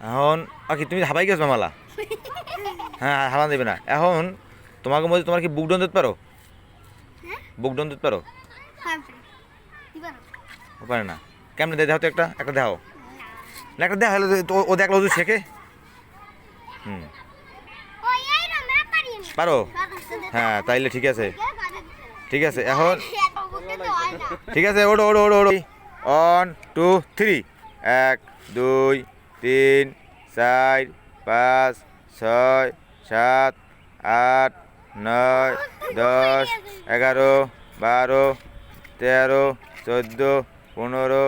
এখন আর কি তুমি হাবাই গেছো মালা হ্যাঁ হাবান দেবে না। এখন তোমাকে মধ্যে তোমার কি বুক ডন দিতে পারো? হ্যাঁ? বুক ডন দিতে পারো? হ্যাঁ পারে। না? কেমনে দেখাও তো একটা একটা দেখাও। না একটা দেখা হলে তো ও দেখল তুই শেখে। হুম। পারি হ্যাঁ তাইলে ঠিক আছে। ঠিক আছে এখন ঠিক আছে ওড়ো ওড়ো ওড়ো ওড়ো ওয়ান টু থ্রি এক দুই তিন, চার, পাঁচ, ছয়, সাত, আট, নয়, দশ, এগারো, বারো, তেরো, চোদ্দ, পনেরো,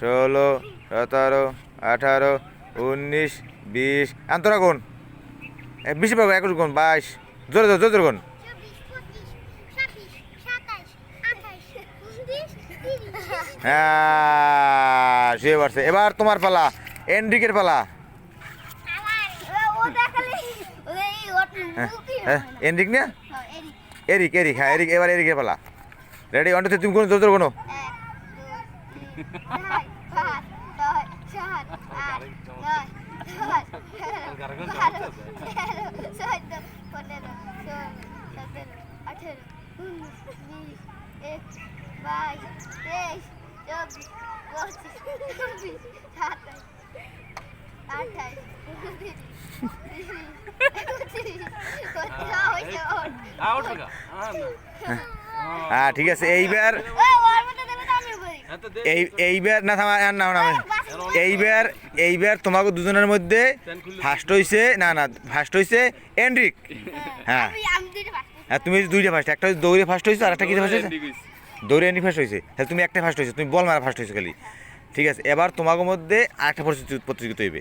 ষোলো, সতেরো, আঠারো, উনিশ, বিশ। আন্তরা কোন বিশ পাবো, একুশ গুণ, বাইশ। জোরে জোরে জোরে গুণ। হ্যাঁ শুয়ে পারছে এবার তোমার পালা। এন্ড্রিকের পালা। হ্যাঁ এন্ড্রিক না? এরিক এরিক হ্যাঁ এরিক, এবার এরিকের পালা। রেডি ওয়ান টু থ্রি তুমি কোনো জোর কোনো? লাগা হ্যাঁ ঠিক আছে এইবার হ্যাঁ এই এইবার না থামা আর এইবার এইবার তোমাকে দুজনের মধ্যে ফার্স্ট হইছে না না ফার্স্ট হইছে এন্ড্রিক হ্যাঁ। হ্যাঁ তুমি দুইটা ফার্স্ট একটা দৌড়ে ফার্স্ট হয়েছে আর একটা কি ফার্স্ট হয়েছে দৌড়ে এন্ড্রিক ফার্স্ট হয়েছে তাহলে তুমি একটা ফার্স্ট হয়েছে তুমি বল মারা ফার্স্ট হয়েছে খালি। ঠিক আছে এবার তোমাকে মধ্যে আরেকটা প্রতিযোগিতা হইবে।